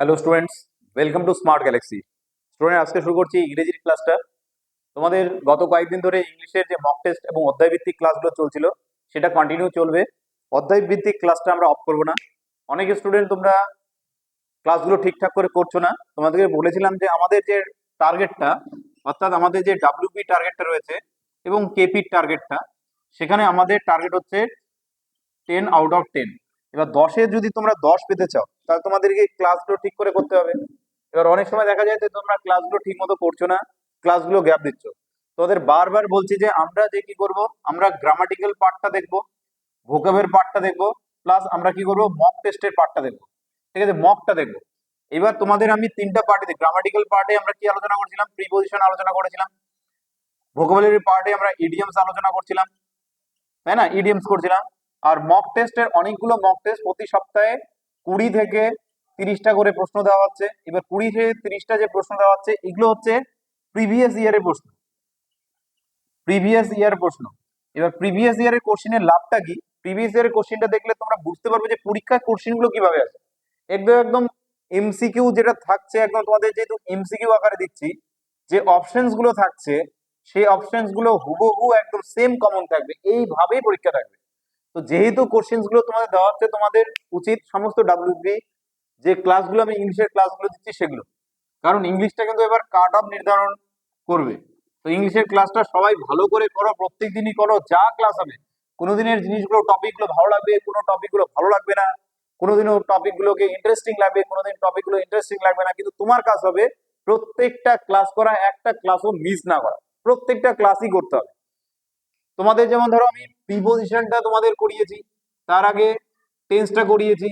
Hello students welcome to smart galaxy student আজকে শুরু করছি ইংরেজির ক্লাসটা তোমাদের গত কয়েকদিন ধরে ইংলিশের যে মক টেস্ট এবং অধ্যায়ভিত্তিক ক্লাসগুলো চলছিল, সেটা কন্টিনিউ চলবে। অধ্যায়ভিত্তিক ক্লাসটা আমরা অফ করব না। অনেক স্টুডেন্ট তোমরা ক্লাসগুলো ঠিকঠাক করে করছ না। তোমাদেরকে বলেছিলাম যে আমাদের যে টার্গেটটা অর্থাৎ আমাদের যে ডাব্লিউপি টার্গেটটা রয়েছে এবং কেপির টার্গেটটা সেখানে আমাদের টার্গেট হচ্ছে টেন আউট অফ টেন এবার দশে যদি তোমরা দশ পেতে চাও তাহলে তোমাদেরকে ক্লাসগুলো ঠিক করে করতে হবে। এবার অনেক সময় দেখা যায় যে তোমরা ক্লাসগুলো ঠিক মতো করছ না ক্লাসগুলো গ্যাপ দিচ্ছ। তোদের বারবার বলছি যে আমরা যে কি করব, আমরা গ্রামাটিক্যাল পার্টটা দেখব ভোকাবের পার্টটা দেখব প্লাস আমরা কি করব মক টেস্টের পার্টটা দেখব। ঠিক আছে মকটা দেখব। এবার তোমাদের আমি তিনটা পার্টে গ্রামাটিক্যাল পার্টে আমরা কি আলোচনা করছিলাম? প্রিপোজিশন আলোচনা করেছিলাম। ভোকাবুলারি পার্টে আমরা ইডিয়ামস আলোচনা করছিলাম। তাই না? ইডিয়ামস করছিলাম। আর মক টেস্টের অনেকগুলো মক টেস্ট প্রতি সপ্তাহে কুড়ি থেকে তিরিশটা করে প্রশ্ন দেওয়া হচ্ছে। এবার কুড়ি থেকে তিরিশটা যে প্রশ্ন দেওয়া হচ্ছে, এগুলো হচ্ছে প্রিভিয়াস ইয়ারের প্রশ্ন। প্রিভিয়াস ইয়ার প্রশ্ন। এবার প্রিভিয়াস ইয়ারের কোশ্চেনের লাভটা কি? প্রিভিয়াস ইয়ারের কোশ্চেনটা দেখলে তোমরা বুঝতে পারবে যে পরীক্ষায় কোশ্চেনগুলো কীভাবে আসে। একদম একদম এমসিকিউ যেটা থাকছে একদম তোমাদের যেহেতু এমসিকিউ আকারে দিচ্ছি, যে অপশনসগুলো থাকছে, সেই অপশনসগুলো হুবহু একদম সেম কমন থাকবে। এইভাবেই পরীক্ষা থাকবে। তো যেহেতু কোশ্চেন্সগুলো তোমাদের দেওয়া হচ্ছে, তোমাদের উচিত সমস্ত ডাব্লিউবি যে ক্লাসগুলো আমি ইংলিশের ক্লাসগুলো দিচ্ছি সেগুলো। কারণ ইংলিশটা কিন্তু এবার কাট অফ নির্ধারণ করবে। তো ইংলিশের ক্লাসটা সবাই ভালো করে করো, প্রত্যেক দিনই করো, যা ক্লাস হবে। কোনোদিনের জিনিসগুলো টপিকগুলো ভালো লাগবে, কোনো টপিকগুলো ভালো লাগবে না। কোনোদিনও টপিকগুলোকে ইন্টারেস্টিং লাগবে, কোনোদিন টপিকগুলো ইন্টারেস্টিং লাগবে না। কিন্তু তোমার কাজ হবে প্রত্যেকটা ক্লাস করা, একটা ক্লাসও মিস না করা। প্রত্যেকটা ক্লাসই করতে হবে। তোমাদের যেমন ধরো আমি প্রিপোজিশনটা তোমাদের করিয়েছি, তার আগে টেন্সটা করিয়েছি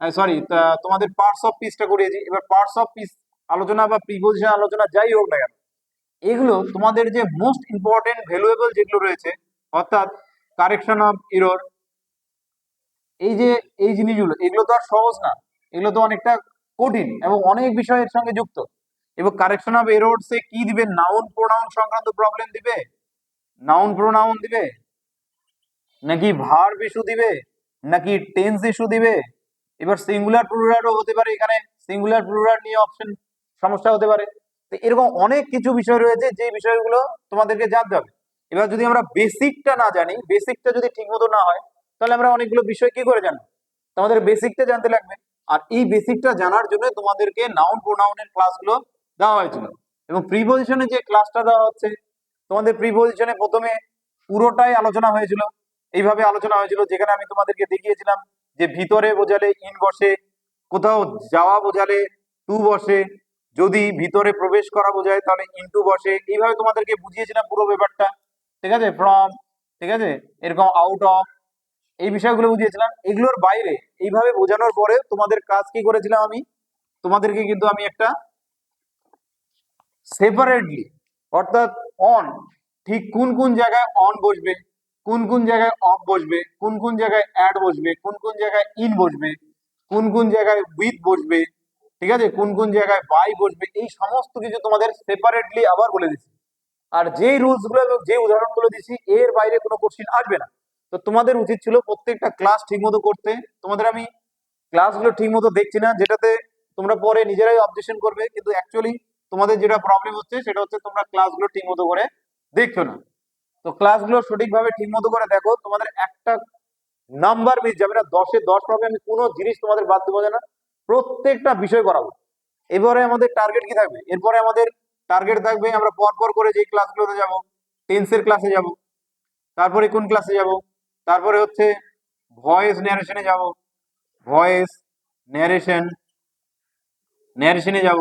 সরি তোমাদের পার্টস অফ পিসটা করিয়েছি, এবার পার্টস অফ পিস আলোচনা বা প্রিপোজিশন আলোচনা যাই হোক না কেন, এগুলো তোমাদের যে মোস্ট ইম্পর্টেন্ট ভ্যালুয়েবল যেগুলো রয়েছে, অর্থাৎ কারেকশন অফ ইরোর এই যে, এই জিনিসগুলো, এগুলো তো আর সহজ না, এগুলো তো অনেকটা কঠিন এবং অনেক বিষয়ের সঙ্গে যুক্ত, এবং কারেকশন অফ এরোর্সে কি দিবে? নাউন প্রোনাউন সংক্রান্ত প্রবলেম দিবে? নাউন প্রোনাউন দিবে? নাকি ভার্ব ইস্যু দিবে? নাকি টেন্স ইস্যু দিবে? এবার সিঙ্গুলার প্লুরালও হতে পারে এখানে। সিঙ্গুলার প্লুরাল নিয়ে অপশন সমস্যা হতে পারে। তো এরকম অনেক কিছু বিষয় রয়েছে, যে বিষয়গুলো তোমাদেরকে জানতে হবে। এবার যদি আমরা বেসিকটা না জানি বেসিকটা যদি ঠিকমতো না হয়, তাহলে আমরা অনেকগুলো বিষয় কি করে জানব? তোমাদের বেসিকটা জানতে লাগবে। আর এই বেসিকটা জানার জন্য তোমাদেরকে নাউন প্রোনাউনের ক্লাসগুলো দেওয়া হয়েছিল। এবং প্রিপোজিশনে যে ক্লাসটা দেওয়া হচ্ছে তোমাদের প্রিপোজিশনে প্রথমে পুরোটাই আলোচনা হয়েছিল। এইভাবে আলোচনা হয়েছিল, যেখানে আমি তোমাদেরকে দেখিয়েছিলাম যে ভিতরে বোঝালে ইন বসে, কোথাও যাওয়া বোঝালে টু বসে, যদি ভিতরে প্রবেশ করা বোঝায় তাহলে ইনটু বসে। এইভাবে তোমাদেরকে বুঝিয়েছিলাম পুরো ব্যাপারটা। ঠিক আছে? ফ্রম ঠিক আছে? এরকম আউট অফ এই বিষয়গুলো বুঝিয়েছিলাম। এগুলোর বাইরে এইভাবে বোঝানোর পরে তোমাদের কাজ কি করেছিলাম আমি? তোমাদেরকে কিন্তু আমি একটা সেপারেটলি অর্থাৎ অন ঠিক কোন কোন জায়গায় অন বসবে, কোন কোন জায়গায় অফ বসবে, কোন কোন জায়গায় অ্যাড বসবে, কোন কোন জায়গায় ইন বসবে, কোন কোন জায়গায় উইথ বসবে, ঠিক আছে? কোন কোন জায়গায় বাই বসবে, এই সমস্ত কিছু তোমাদের সেপারেটলি আবার বলে দিচ্ছি। আর যেই রুলসগুলো, যে উদাহরণগুলো দিচ্ছি, এর বাইরে কোনো কোশ্চিন আসবে না। তো তোমাদের উচিত ছিল প্রত্যেকটা ক্লাস ঠিক মতো করতে। তোমাদের আমি ক্লাসগুলো ঠিক মতো দেখছি না, যেটাতে তোমরা পরে নিজেরাই অবজেকশন করবে, কিন্তু অ্যাকচুয়ালি তোমাদের যেটা প্রবলেম হচ্ছে সেটা হচ্ছে তোমরা ক্লাসগুলো ঠিক মতো করে দেখছ না। তো ক্লাসগুলো সঠিকভাবে ঠিক মতো করে দেখো, তোমাদের একটা নাম্বার মিস যাবে না, দশে দশ পাবে আমি কোনো জিনিস তোমাদের বাদ দেবো না। প্রত্যেকটা বিষয় করাবো এবারে আমাদের টার্গেট কি থাকবে? এরপরে আমাদের টার্গেট থাকবে, আমরা পর পর করে যে ক্লাসগুলোতে যাব টেন্সের ক্লাসে যাব, তারপরে কোন ক্লাসে যাব, তারপরে হচ্ছে ভয়েস ন্যারেশনে যাব ভয়েস ন্যারেশন ন্যারেশনে যাব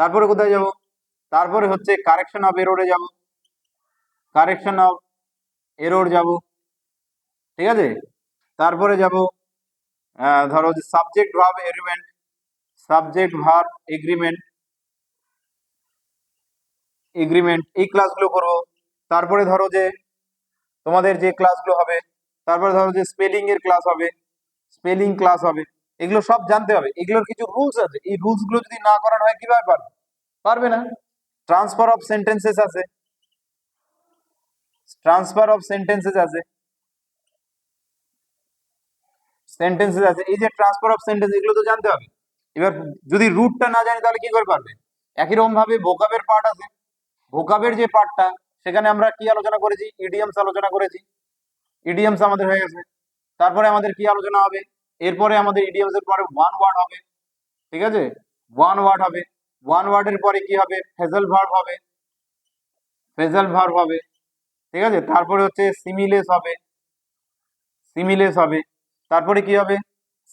তারপরে কোথায় যাব? তারপরে হচ্ছে কারেকশন অফ এরোরে যাব। কারেকশন অফ এরোর যাব। ঠিক আছে? তারপরে যাব ধরো যে subject verb agreement subject verb agreement agreement এই ক্লাসগুলো করব। তারপরে ধরো যে তোমাদের যে ক্লাসগুলো হবে, তারপরে ধরো যে স্পেলিং এর ক্লাস হবে স্পেলিং ক্লাস হবে। এগুলো সব জানতে হবে। এগুলোর কিছু রুলস আছে। এই রুলসগুলো যদি না করানো হয় কীভাবে পারবে? পারবে না। ট্রান্সফার অফ সেন্টেন্সেস আছে। ট্রান্সফার অফ সেন্টেন্সেস আছে। সেন্টেন্সেস আছে। এই যে ট্রান্সফার অফ সেন্টেন্স এগুলো তো জানতে হবে। এবার যদি রুটটা না জানি, তাহলে কি করে পারবে? একই রকম ভাবে ভোকাবের পার্ট আছে। ভোকাবের যে পার্টটা সেখানে আমরা কি আলোচনা করেছি? ইডিয়ামস আলোচনা করেছি। ইডিয়ামস আমাদের হয়ে গেছে। তারপরে আমাদের কি আলোচনা হবে? এরপরে আমাদের ইডিয়ামস এর পরে ওয়ান ওয়ার্ড হবে, ঠিক আছে? ওয়ান ওয়ার্ড হবে। ওয়ান ওয়ার্ডের পরে কি হবে? ফেজাল ভার্ব হবে। ফেজাল ভার্ব হবে। ঠিক আছে? তারপরে হচ্ছে সিমিলেস হবে। সিমিলেস হবে। তারপরে কি হবে?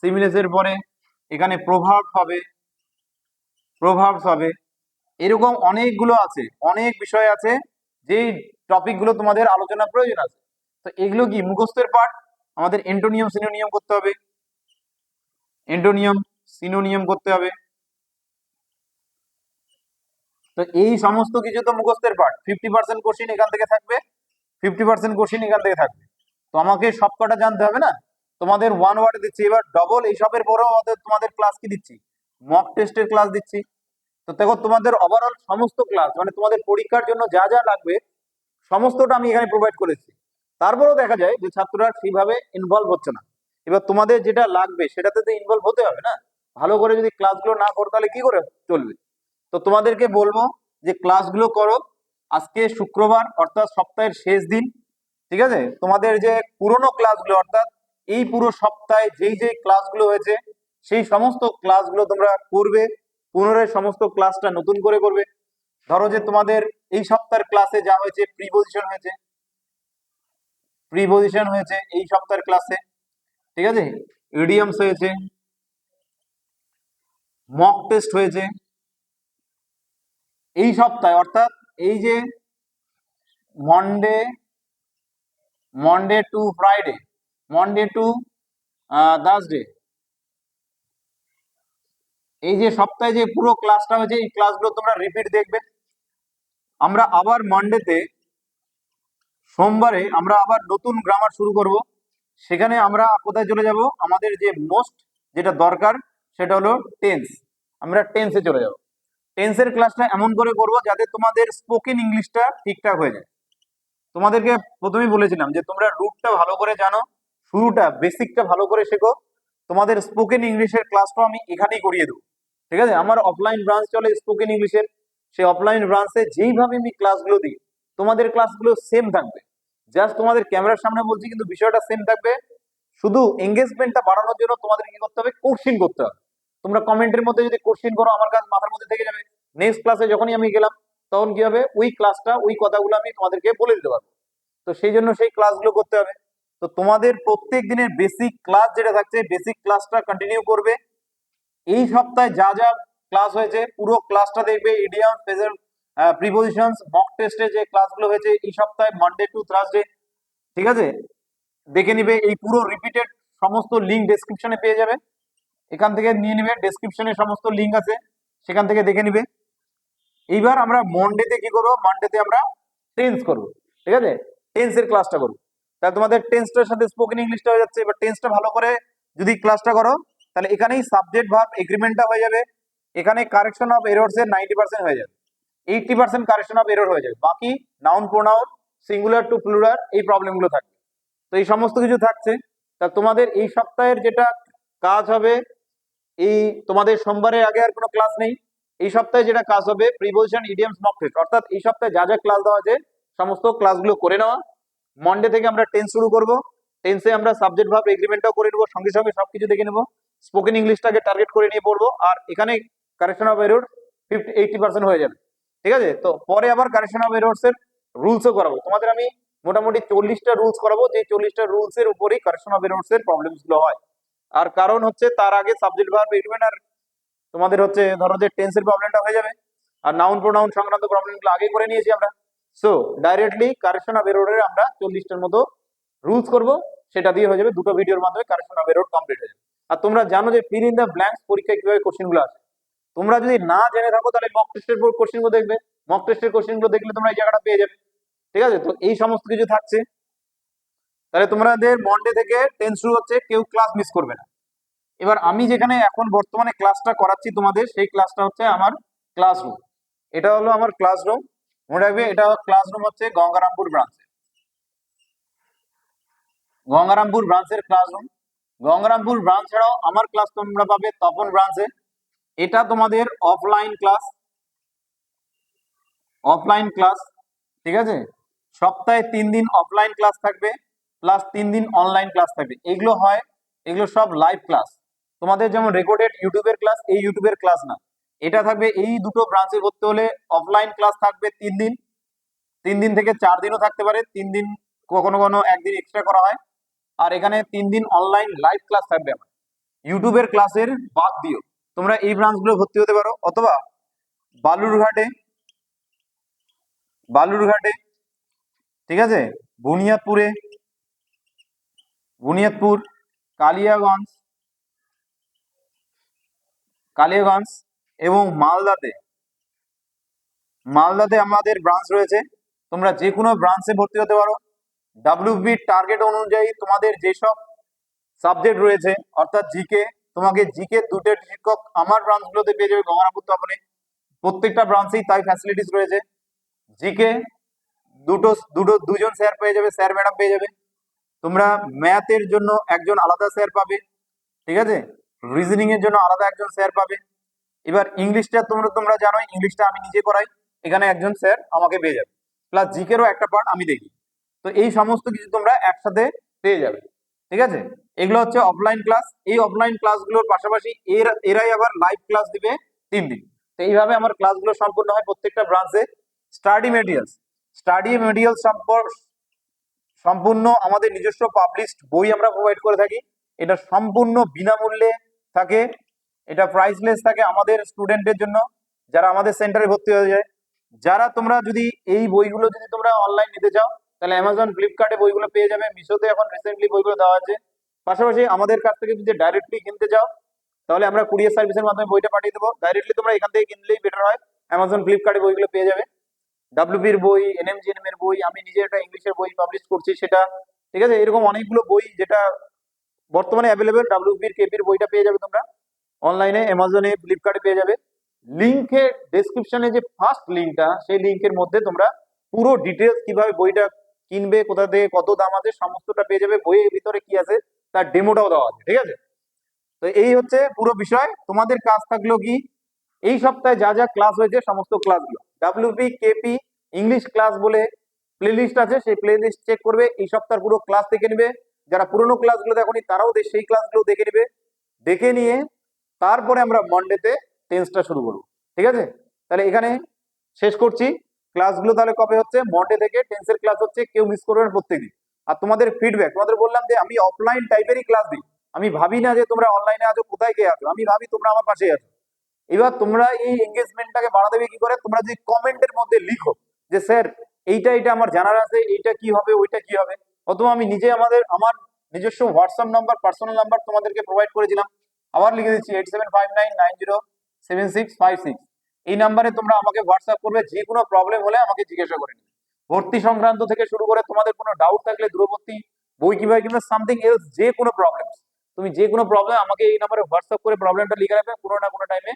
সিমিলেসের পরে এখানে প্রভাব হবে। প্রভাব হবে। এরকম অনেকগুলো আছে। অনেক বিষয় আছে যেই টপিকগুলো তোমাদের আলোচনা প্রয়োজন আছে। তো এগুলো কি? মুখস্থের পার্ট আমাদের এন্টোনিয়াম সিনোনিয়াম করতে হবে। এন্টোনিয়াম সিনোনিয়াম করতে হবে। তো এই সমস্ত কিছু তো মুখস্থের পার্ট ফিফটি পার্সেন্ট কোশ্চিন এখান থেকে থাকবে। ফিফটি পার্সেন্ট কোশ্চিন এখান থেকে থাকবে। তো আমাকে সবকটা জানতে হবে না? তোমাদের ওয়ান ওয়ার্ডে দিচ্ছি। এবার ডবল এইসবের পরেও তোমাদের ক্লাস কি দিচ্ছি? মক টেস্টের ক্লাস দিচ্ছি। তো দেখো, তোমাদের ওভারঅল সমস্ত ক্লাস মানে তোমাদের পরীক্ষার জন্য যা যা লাগবে, সমস্তটা আমি এখানে প্রোভাইড করেছি। তারপরেও দেখা যায় যে ছাত্ররা সেইভাবে ইনভলভ হচ্ছে না। এবার তোমাদের যেটা লাগবে, সেটাতে তো ইনভলভ হতে হবে না। ভালো করে যদি ক্লাসগুলো না করো, তাহলে কি করে চলবে? তো তোমাদেরকে বলব যে ক্লাসগুলো করো। আজকে শুক্রবার, অর্থাৎ সপ্তাহের শেষ দিন, ঠিক আছে? তোমাদের যে পুরনো ক্লাসগুলো অর্থাৎ এই পুরো সপ্তাহে যেই যেই ক্লাসগুলো হয়েছে, সেই সমস্ত ক্লাসগুলো তোমরা করবে। পুনরায় সমস্ত ক্লাসটা নতুন করে করবে। ধরো যে তোমাদের এই সপ্তাহের ক্লাসে যা হয়েছে প্রিপোজিশন হয়েছে। প্রিপোজিশন হয়েছে এই সপ্তাহের ক্লাসে ঠিক আছে? ইডিয়ামস হয়েছে। মক টেস্ট হয়েছে। এই সপ্তাহে, অর্থাৎ এই যে Monday Monday to Friday Monday to Thursday এই যে সপ্তাহে যে পুরো ক্লাসটা হয়েছে, এই ক্লাসগুলো তোমরা রিপিট দেখবে। আমরা আবার মানডেতে সোমবারে আমরা আবার নতুন গ্রামার শুরু করব। সেখানে আমরা কোথায় চলে যাব? আমাদের যে মোস্ট যেটা দরকার, সেটা হলো টেন্স আমরা টেন্সে চলে যাব। টেন্সের ক্লাসটা এমন করে করব যাতে তোমাদের স্পোকেন ইংলিশটা ঠিকঠাক হয়ে যায়। তোমাদেরকে প্রথমেই বলেছিলাম যে তোমরা রুটটা ভালো করে জানো, শুরুটা বেসিকটা ভালো করে শেখো। তোমাদের স্পোকেন ইংলিশের ক্লাসটাও আমি এখানেই করিয়ে দেবো। ঠিক আছে? আমার অফলাইন ব্রাঞ্চ চলে স্পোকেন ইংলিশের সেই অফলাইন ব্রাঞ্চে যেইভাবে আমি ক্লাসগুলো দিই, তোমাদের ক্লাসগুলো সেম থাকবে। জাস্ট তোমাদের ক্যামেরার সামনে বলছি, কিন্তু বিষয়টা সেম থাকবে। শুধু এঙ্গেজমেন্টটা বাড়ানোর জন্য তোমাদের কি করতে হবে? কোশ্চিন করতে হবে। তোমরা কমেন্টের মধ্যে যদি কোশ্চিন করো, আমার কাছে মাথার মধ্যে থেকে যাবে। নেক্সট ক্লাসে যখনই আমি গেলাম, তখন কি হবে? ওই ক্লাসটা ওই কথাগুলো আমি তোমাদেরকে বলে দিতে পারব। তো সেই জন্য সেই ক্লাসগুলো করতে হবে। তো তোমাদের প্রত্যেক দিনের বেসিক ক্লাস যেটা থাকছে বেসিক ক্লাসটা কন্টিনিউ করবে। এই সপ্তাহে যা যা ক্লাস হয়েছে, পুরো ক্লাসটা দেখবে ইডিয়াম ফেজার প্রিপোজিশনস মক টেস্টে যে ক্লাসগুলো হয়েছে, এই সপ্তাহে মানডে টু থার্সডে ঠিক আছে? দেখে নিবে, এই পুরো রিপিটেড সমস্ত লিঙ্ক ডেসক্রিপশনে পেয়ে যাবে। এখান থেকে নিয়ে নিবে ডেসক্রিপশনে সমস্ত লিঙ্ক আছে, সেখান থেকে দেখে নিবে। এইবার আমরা মন্ডেতে কি করব? মানডেতে আমরা টেন্স করব, ঠিক আছে? টেন্সের ক্লাসটা করব। তাহলে তোমাদের টেন্সটার সাথে স্পোকেন ইংলিশটা হয়ে যাচ্ছে, এবার টেন্সটা ভালো করে যদি ক্লাসটা করো, তাহলে এখানেই সাবজেক্ট ভাব এগ্রিমেন্টটা হয়ে যাবে। এখানে কারেকশন অফ এরর্স এর নাইনটি পার্সেন্ট হয়ে যাবে। Eighty percent correction of error হয়ে যাবে। বাকি noun pronoun singular to plural এই প্রবলেমগুলো থাকবে। তো এই সমস্ত কিছু থাকছে। তা তোমাদের এই সপ্তাহের যেটা কাজ হবে, এই তোমাদের সোমবারের আগে আর কোনো ক্লাস নেই। এই সপ্তাহে যেটা কাজ হবে প্রিপোজিশন ইডিয়ামস মক টেস্ট অর্থাৎ এই সপ্তাহে যা যা ক্লাস দেওয়া আছে, সমস্ত ক্লাসগুলো করে নেওয়া। মন্ডে থেকে আমরা টেন্স শুরু করব। টেন্সে আমরা সাবজেক্ট ভাব এগ্রিমেন্টটাও করে নেব, সঙ্গে সঙ্গে সবকিছু দেখে নেব। স্পোকেন ইংলিশটাকে টার্গেট করে নিয়ে পড়ব। আর এখানে correction of error fifty eighty percent হয়ে যাবে। ঠিক আছে? তো পরে আবার কারেকশন অফ এরর্স এর রুলসও করাবো। তোমাদের আমি মোটামুটি চল্লিশটা রুলস করাবো, যে চল্লিশটা রুলস এর উপরেই কারেকশন অফ এরর্স এর প্রবলেমসগুলো হয়। আর কারণ হচ্ছে তার আগে সাবজেক্ট ভার্ব এগ্রিমেন্ট আর তোমাদের হচ্ছে ধরো যে টেন্সের প্রবলেমটা হয়ে যাবে, আর নাউন প্রোনাউন সংক্রান্ত প্রবলেমগুলো আগে করে নিয়েছি আমরা। সো ডাইরেক্টলি কারেকশন অফ এররের আমরা চল্লিশটার মতো রুলস করব, সেটা দিয়ে হয়ে যাবে দুটো ভিডিওর মাধ্যমে কারেকশন অফ এরর কমপ্লিট হয়ে যাবে। আর তোমরা জানো যে ফিল ইন দ্য ব্ল্যাঙ্কস পরীক্ষায় কীভাবে কোশ্চেনগুলো আসে? তোমরা যদি না জেনে থাকো, তাহলে মক টেস্টের কোশ্চেনগুলো দেখবে। মক টেস্টের কোশ্চেনগুলো দেখলে তোমরা এই জায়গাটা পেয়ে যাবে। ঠিক আছে? তো এই সমস্ত কিছু থাকছে। তাহলে তোমাদের মন্ডে থেকে টেন্স শুরু হচ্ছে, কেউ ক্লাস মিস করবে না। এবার আমি যেখানে এখন বর্তমানে ক্লাসটা করাচ্ছি তোমাদের, সেই ক্লাসটা হচ্ছে আমার ক্লাসরুম এটা হলো আমার ক্লাসরুম মনে রাখবে, এটা ক্লাসরুম হচ্ছে গঙ্গারামপুর ব্রাঞ্চে গঙ্গারামপুর ব্রাঞ্চের ক্লাসরুম গঙ্গারামপুর ব্রাঞ্চ ছাড়াও আমার ক্লাস তোমরা পাবে তপন ব্রাঞ্চে এটা তোমাদের অফলাইন ক্লাস অফলাইন ক্লাস ঠিক আছে? সপ্তাহে তিন দিন অফলাইন ক্লাস থাকবে প্লাস তিন দিন অনলাইন ক্লাস থাকবে। এগুলো হয়, এগুলো সব লাইভ ক্লাস তোমাদের যেমন রেকর্ডেড ইউটিউবের ক্লাস এই ইউটিউবের ক্লাস না। এটা থাকবে, এই দুটো ব্রাঞ্চে করতে হলে অফলাইন ক্লাস থাকবে তিন দিন। তিন দিন থেকে চার দিনও থাকতে পারে, তিন দিন কখনো কখনো একদিন এক্সট্রা করা হয়। আর এখানে তিন দিন অনলাইন লাইভ ক্লাস থাকবে আমার ইউটিউবের ক্লাসের বাদ দিও। তোমরা এই ব্রাঞ্চগুলো ভর্তি হতে পারো, অথবা বালুরঘাটে বালুরঘাটে, ঠিক আছে? বুনিয়াদপুরে, বুনিয়াদপুর, কালিয়াগঞ্জ কালিয়াগঞ্জ এবং মালদাতে মালদাতে আমাদের ব্রাঞ্চ রয়েছে। তোমরা যে কোনো ব্রাঞ্চে ভর্তি হতে পারো। ডাব্লিউবি টার্গেট অনুযায়ী তোমাদের যেসব সাবজেক্ট রয়েছে, অর্থাৎ জিকে তোমাকে জিকে দুটো শিক্ষক আমার ব্রাঞ্চগুলোতে পেয়ে যাবে গঙ্গারামপুর তপনে প্রত্যেকটা ব্রাঞ্চেই তাই ফ্যাসিলিটিস রয়েছে। জিকে দুটো দুটো, দুজন স্যার পেয়ে যাবে স্যার ম্যাডাম পেয়ে যাবে। তোমরা ম্যাথের জন্য একজন আলাদা স্যার পাবে, ঠিক আছে? রিজনিং এর জন্য আলাদা একজন স্যার পাবে। এবার ইংলিশটা তোমরা তোমরা জানোই, ইংলিশটা আমি নিজে করাই, এখানে একজন স্যার আমাকে পেয়ে যাবে। প্লাস জিকেরও একটা পার্ট আমি দেখি। তো এই সমস্ত কিছু তোমরা একসাথে পেয়ে যাবে। ঠিক আছে? এগুলো হচ্ছে অফলাইন ক্লাস এই অফলাইন ক্লাসগুলোর পাশাপাশি এর, এরাই আবার লাইভ ক্লাস দিবে তিন দিন। তো এইভাবে আমার ক্লাসগুলো সম্পূর্ণ হয় প্রত্যেকটা ব্রাঞ্চে স্টাডি মেটেরিয়ালস স্টাডি মেটেরিয়ালস সম্পর্ক সম্পূর্ণ আমাদের নিজস্ব পাবলিশড বই আমরা প্রোভাইড করে থাকি। এটা সম্পূর্ণ বিনামূল্যে থাকে। এটা প্রাইসলেস থাকে আমাদের স্টুডেন্টের জন্য, যারা আমাদের সেন্টারে ভর্তি হয়ে যায়। যারা তোমরা যদি এই বইগুলো যদি তোমরা অনলাইন নিতে চাও তাহলে অ্যামাজন ফ্লিপকার্টে বইগুলো পেয়ে যাবে। মিশোতে এখন রিসেন্টলি বইগুলো দেওয়া আছে পাশাপাশি আমাদের কাছ থেকে যদি ডাইরেক্টলি কিনতে চাও, তাহলে আমরা কুরিয়ার সার্ভিসের মাধ্যমে বইটা পাঠিয়ে দেবো। ডাইরেক্টলি তোমরা এখান থেকে কিনলেই বেটার হয়। অ্যামাজন ফ্লিপকার্টে বইগুলো পেয়ে যাবে। ডাব্লিউবির বই এনএমজিএনএম এর বই, আমি নিজে একটা ইংলিশের বই পাবলিশ করছি সেটা। ঠিক আছে? এরকম অনেকগুলো বই যেটা বর্তমানে অ্যাভেলেবেল ডাব্লিউবির কেপির বইটা পেয়ে যাবে তোমরা। অনলাইনে অ্যামাজনে ফ্লিপকার্টে পেয়ে যাবে। লিঙ্কে ডেসক্রিপশনে যে ফার্স্ট লিঙ্কটা সেই লিঙ্কের মধ্যে তোমরা পুরো ডিটেলস কীভাবে বইটা কিনবে, কোথা থেকে কত দাম আছে, সমস্তটা পেয়ে যাবে। বইয়ের ভিতরে কি আছে, তার ডেমোটাও দেওয়া আছে, ঠিক আছে? তো এই হচ্ছে পুরো বিষয়। তোমাদের কাজ থাকল কি? এই সপ্তাহে যা যা ক্লাস হয়েছে, সমস্ত ক্লাসগুলো ডাব্লিউপি কেপি ইংলিশ ক্লাস বলে প্লেলিস্ট আছে, সেই প্লেলিস্ট চেক করবে। এই সপ্তাহের পুরো ক্লাস দেখে নেবে। যারা পুরোনো ক্লাসগুলো দেখনি, তারাও সেই ক্লাসগুলো দেখে নেবে। দেখে নিয়ে তারপরে আমরা মন্ডেতে টেন্সটা শুরু করব। ঠিক আছে? তাহলে এখানে শেষ করছি। ক্লাসগুলো তাহলে কবে হচ্ছে? মন্ডে থেকে টেন্সের ক্লাস হচ্ছে, কেউ মিস করবে করবেন প্রত্যেকদিন আর তোমাদের ফিডব্যাক তোমাদের বললাম যে আমি অফলাইন টাইপেরই ক্লাস দিই। আমি ভাবি না যে তোমরা অনলাইনে আছো, কোথায় কে আছো? আমি ভাবি তোমরা আমার পাশে আছো। এবার তোমরা এই এঙ্গেজমেন্টটাকে বাড়া দেবে কি করে? তোমরা যদি কমেন্টের মধ্যে লিখো যে, স্যার, এইটা এটা আমার জানার আছে, এইটা কি হবে, ওইটা কি হবে? অথবা আমি নিজে আমাদের, আমার নিজস্ব হোয়াটসঅ্যাপ নাম্বার পার্সোনাল নাম্বার তোমাদেরকে প্রোভাইড করেছিলাম। আবার লিখে দিচ্ছি eight seven five nine nine zero seven six five six এই নাম্বারে তোমরা আমাকে হোয়াটসঅ্যাপ করবে যে কোনো প্রবলেম হলে আমাকে জিজ্ঞাসা করে নিবে ভর্তি সংক্রান্ত থেকে শুরু করে তোমাদের কোনো ডাউট থাকলে দূরবর্তী বই কীভাবে কিংবা সামথিং এলস যে কোনো প্রবলেম তুমি যে কোনো প্রবলেম আমাকে এই নাম্বারে হোয়াটসঅ্যাপ করে প্রবলেমটা লিখে রাখবে, কোনো না কোনো টাইমে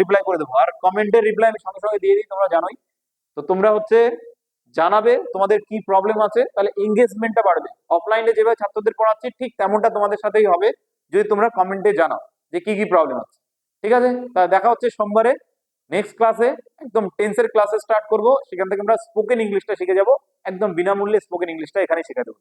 রিপ্লাই করে দেবো। আর কমেন্টের রিপ্লাই আমি সঙ্গে সঙ্গে দিয়ে দিই, তোমরা জানোই। তো তোমরা হচ্ছে জানাবে তোমাদের কি প্রবলেম আছে, তাহলে এঙ্গেজমেন্টটা বাড়বে। অফলাইনে যেভাবে ছাত্রদের পড়াচ্ছি, ঠিক তেমনটা তোমাদের সাথেই হবে, যদি তোমরা কমেন্টে জানাও যে কি কি প্রবলেম আছে। ঠিক আছে? তা দেখা হচ্ছে সোমবারে। নেক্সট ক্লাসে একদম টেন্সের ক্লাসে স্টার্ট করব। সেখান থেকে আমরা স্পোকেন ইংলিশটা শিখে যাব। একদম বিনামূল্যে স্পোকেন ইংলিশটা এখানে শেখা দেবো